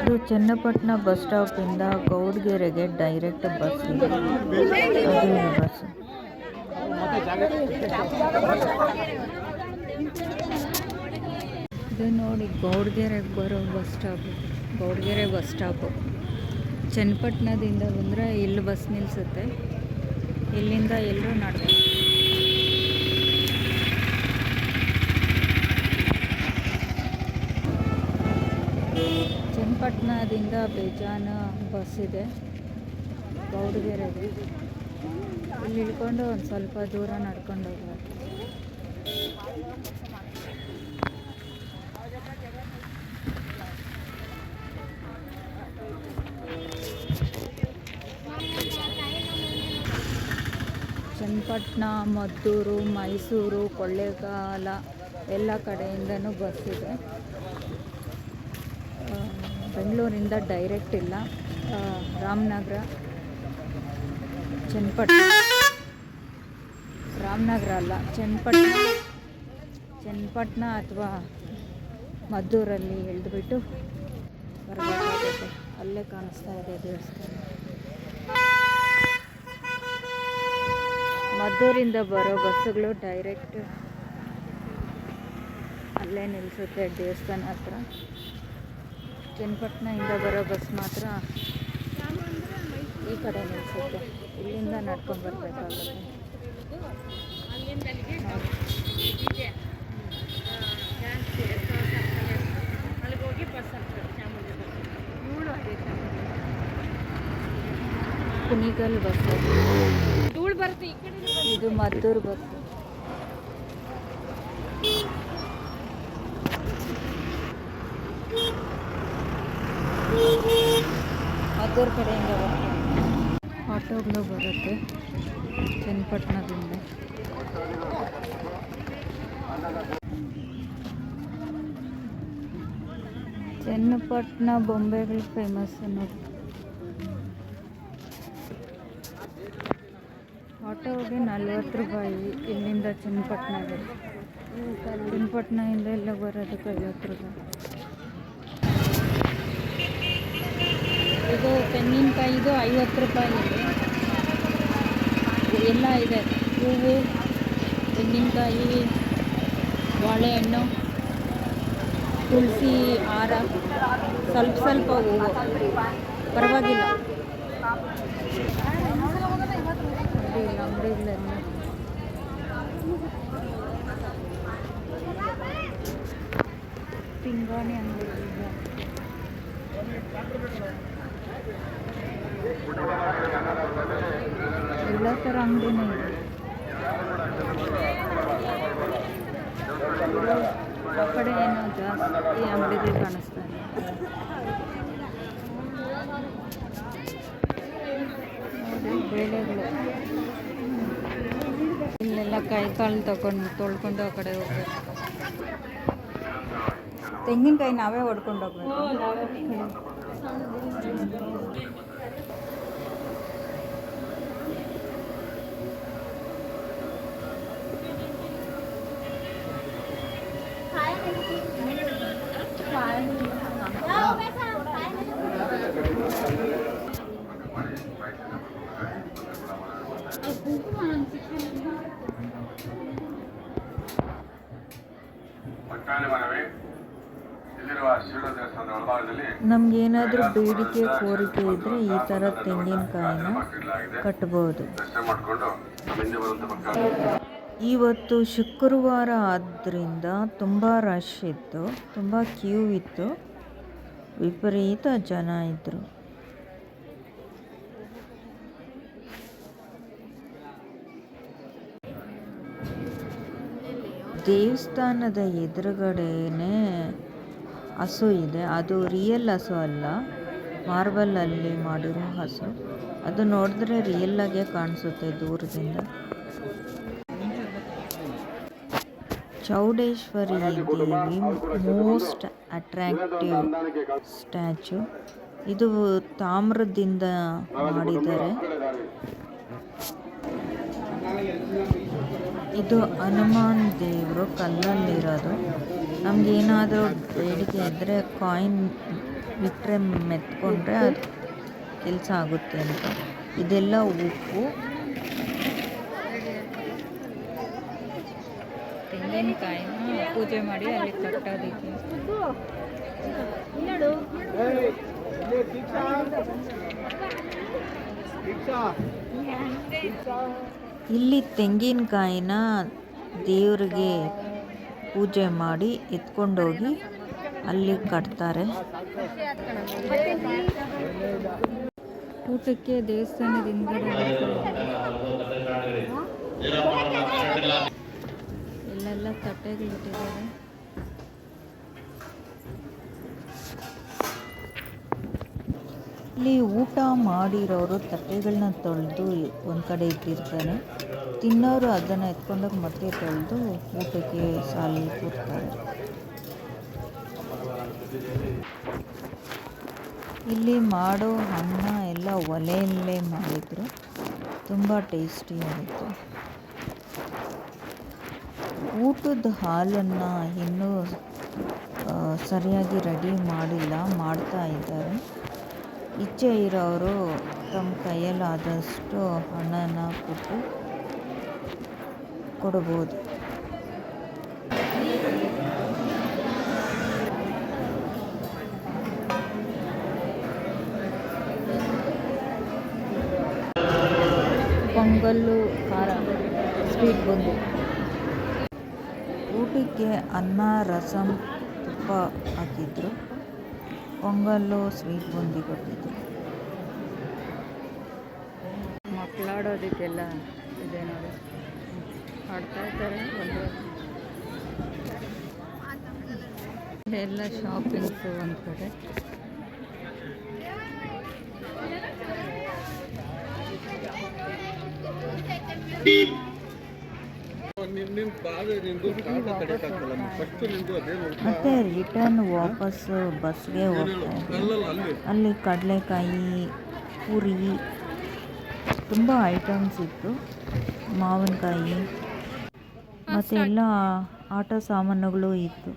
ಇದು ಚನ್ನಪಟ್ಟಣ ಬಸ್ ಸ್ಟಾಪಿಂದ ಗೌಡ್ಗೆರೆಗೆ ಡೈರೆಕ್ಟ್ ಬಸ್ ಇದೆ. ಬಸ್. ಇದು ನೋಡಿ ಗೌಡ್ಗೆರೆಗೆ ಬರೋ bus stop. Gowdagere bus stop. ಚನ್ನಪಟ್ಟಣದಿಂದ ಬಂದರೆ ಇಲ್ಲಿ ಬಸ್ ನಿಲ್ಲಿಸುತ್ತೆ ಇಲ್ಲಿಂದ ಎಲ್ಲರೂ ನಡ್ಕೊಂಡು ಚನ್ನಪಟ್ಟಣದಿಂದ ಬೇಜಾನ ಬಸ್ ಇದೆ. ಗೌಡಗೆರೆಗೆ ಇಲ್ಲಿ ಇಳ್ಕೊಂಡು ಒಂದು ಸ್ವಲ್ಪ ದೂರ ನಡ್ಕೊಂಡು ಹೋಗ್ಬೇಕು. ಚನ್ನಪಟ್ಟಣ ಮದ್ದೂರು, ಮೈಸೂರು, ಕೊಳ್ಳೇಗಾಲ ಎಲ್ಲ ಕಡೆಯಿಂದನೂ ಬಸ್ ಇದೆ. ಬೆಂಗಳೂರಿಂದ ಡೈರೆಕ್ಟ್ ಇಲ್ಲ. ರಾಮನಗರ ಚನ್ನಪಟ್ಟಣ ರಾಮನಗರ ಅಲ್ಲ ಚನ್ನಪಟ್ಟಣ ಚನ್ನಪಟ್ಟಣ ಅಥವಾ ಮದ್ದೂರಲ್ಲಿ ಇಳಿದ್ಬಿಟ್ಟು ಬರಬೇಕಾಗುತ್ತೆ ಅಲ್ಲೇ ಕಾಣಿಸ್ತಾ ಇದೆ ದೇವಸ್ಥಾನ. ಮದ್ದೂರಿಂದ ಬರೋ ಬಸ್ಸುಗಳು ಡೈರೆಕ್ಟ್ ಅಲ್ಲೇ ನಿಲ್ಲಿಸುತ್ತೆ ದೇವಸ್ಥಾನ ಹತ್ರ. ಚನ್ನಪಟ್ಟಣದಿಂದ ಬರೋ ಬಸ್ ಮಾತ್ರ ಈ ಕಡೆ ನಿಲ್ಸುತ್ತೆ. ಇಲ್ಲಿಂದ ನಡ್ಕೊಂಡು ಬರಬೇಕಾಗುತ್ತೆ. ಕುಣಿಗಲ್ ಬಸ್. ಇದು ಮದ್ದೂರು ಬಸ್. ಮದ್ದೂರು ಕಡೆಯಿಂದ ಬರುತ್ತೆ? ಆಟೋಗಳು ಬರುತ್ತೆ. ಚನ್ನಪಟ್ಟಣದಿಂದ. ಚನ್ನಪಟ್ಟಣ ಬೊಂಬೆಗಳು ಫೇಮಸ್ ನೋಡಿ. ಆಟೋಗೆ ನಲ್ವತ್ತು ರೂಪಾಯಿ ಇಲ್ಲಿಂದ ಚನ್ನಪಟ್ಟಣಗೆ ಚನ್ನಪಟ್ಟಣದಿಂದ ಎಲ್ಲ ಬರೋದಕ್ಕೆ ಐವತ್ತು ರೂಪಾಯಿ. ಇದು ತೆಂಗಿನಕಾಯಿದು ಐವತ್ತು ರೂಪಾಯಿ ಇದೆ. ಎಲ್ಲ ಇದೆ. ಹೂವು, ತೆಂಗಿನಕಾಯಿ, ಬಾಳೆಹಣ್ಣು, ತುಳಸಿ, ಹಾರ, ಸ್ವಲ್ಪ ಸ್ವಲ್ಪ ಹೂವು. ಪರವಾಗಿಲ್ಲ. ಅಂಗಡಿಗಳೆಲ್ಲ ಪಿಂಗಾಣಿ ಅಂಗಡಿ ಎಲ್ಲ ಥರ ಅಂಗಡಿನೂ ಇದೆ. ಆ ಕಡೆ ಏನೋ ಜಾಸ್ತಿ ಅಂಗಡಿಗೆ ಕಾಣಿಸ್ತಾ ಇದೆ. ಬೇಳೆಗಳು. ಇಲ್ಲೆಲ್ಲ ಕೈ ಕಾಲು ತಗೊಂಡು ತೊಳ್ಕೊಂಡು ಆ ಕಡೆ ಹೋಗ್ಬೇಕು. ತೆಂಗಿನಕಾಯಿ ನಾವೇ ಹೊಡ್ಕೊಂಡು ಹೋಗ್ಬೇಕು. ಒಟ್ಟಾರೆ ಮನವಿ ಇಲ್ಲಿರುವ ಶಿವನ ದೇವಸ್ಥಾನದ ಒಳಭಾಗದಲ್ಲಿ ನಮ್ಗೇನಾದರೂ ಬೇಡಿಕೆ ಕೋರಿಕೆ ಇದ್ದರೆ ಈ ಥರ ತೆಂಗಿನಕಾಯಿನ ಕಟ್ಟಬಹುದು ಇವತ್ತು ಶುಕ್ರವಾರ ಆದ್ದರಿಂದ ತುಂಬ ರಶ್ ಇತ್ತು ತುಂಬ ಕ್ಯೂ ಇತ್ತು. ವಿಪರೀತ ಜನ ಇದ್ದರು ದೇವಸ್ಥಾನದ ಎದುರುಗಡೆನೇ ಹಸು ಇದೆ. ಅದು ರಿಯಲ್ ಹಸು ಅಲ್ಲ. ಮಾರ್ಬಲಲ್ಲಿ ಮಾಡಿರೋ ಹಸು. ಅದು ನೋಡಿದ್ರೆ ರಿಯಲ್ ಆಗೇ ಕಾಣಿಸುತ್ತೆ ದೂರದಿಂದ. Chowdeshwari Devi most attractive statue ಇದು ತಾಮ್ರದಿಂದ ಮಾಡಿದ್ದಾರೆ. ಇದು ಹನುಮಾನ್ ದೇವರು ಕಲ್ಲಲ್ಲಿರೋದು. ಏನಾದರೂ ಬೇಡಿಕೆ ಇದ್ದರೆ ಕಾಯಿನ್ ಬಿಟ್ಟರೆ ಮೆತ್ಕೊಂಡ್ರೆ ಅದು ಕೆಲಸ ಆಗುತ್ತೆ ಅಂತ. ಇದೆಲ್ಲ ಉಪ್ಪು. ತೆಂಗಿನಕಾಯಿನ ಪೂಜೆ ಮಾಡಿ ಅಲ್ಲಿ ಕಟ್ಟೋದಕ್ಕೆ. ಇಲ್ಲಿ ತೆಂಗಿನಕಾಯಿನ ದೇವರಿಗೆ ಪೂಜೆ ಮಾಡಿ ಎತ್ಕೊಂಡೋಗಿ ಅಲ್ಲಿ ಕಟ್ತಾರೆ. ಊಟಕ್ಕೆ ದೇವಸ್ಥಾನದಿಂದ ಎಲ್ಲೆಲ್ಲ ತಟ್ಟೆಗಳಿಟ್ಟಿದ್ದಾರೆ. ಇಲ್ಲಿ ಊಟ ಮಾಡಿರೋರು ತಟ್ಟೆಗಳನ್ನ ತೊಳೆದು ಒಂದು ಕಡೆ ಇಟ್ಟಿರ್ತಾರೆ. ತಿನ್ನೋರು ಅದನ್ನು ಎತ್ಕೊಂಡೋಗಿ ಮತ್ತೆ ತೊಳೆದು ಊಟಕ್ಕೆ ಸಾಲಿ ಕೂರ್ತಾರೆ ಇಲ್ಲಿ ಮಾಡೋ ಅನ್ನ ಎಲ್ಲ ಒಲೆಯಲ್ಲೇ ಮಾಡಿದ್ರು. ತುಂಬ ಟೇಸ್ಟಿಯಾಗಿತ್ತು ಊಟದ ಹಾಲನ್ನು ಇನ್ನೂ ಸರಿಯಾಗಿ ರೆಡಿ ಮಾಡಿಲ್ಲ, ಮಾಡ್ತಾ ಇದ್ದಾರೆ. ಇಚ್ಛೆ ಇರೋರು ತಮ್ಮ ಕೈಯಲ್ಲಾದಷ್ಟು ಹಣನ ಕೊಟ್ಟು ಕೊಡ್ಬೋದು. ಪೊಂಗಲ್ಲು ಖಾರ ಸ್ವೀಟ್ ಬಂದು. ಊಟಕ್ಕೆ ಅನ್ನ ರಸಂ ತುಪ್ಪ ಹಾಕಿದ್ರು. ಪೊಂಗಲ್ಲು ಸ್ವೀಟ್ ಬುಂದಿ ಕೊಟ್ಟಿದ್ರು ಮಕ್ಕಳಾಡೋದಕ್ಕೆಲ್ಲ ಇದೆ ನೋಡಿ. ಆಡ್ತಾ ಇದ್ದಾರೆ ಒಂದು. ಎಲ್ಲ ಶಾಪಿಂಗ್ಸು ಒಂದು ಕಡೆ. ಮತ್ತೆ ರಿಟರ್ನ್ ವಾಪಸ್ ಬಸ್ಗೆ ಹೋಗ್ತಾ ಅಲ್ಲಿ ಕಡಲೆಕಾಯಿ, ಪುರಿ, ತುಂಬ ಐಟಮ್ಸ್ ಇತ್ತು. ಮಾವಿನಕಾಯಿ, ಮತ್ತು ಎಲ್ಲ ಆಟ ಸಾಮಾನುಗಳು ಇತ್ತು.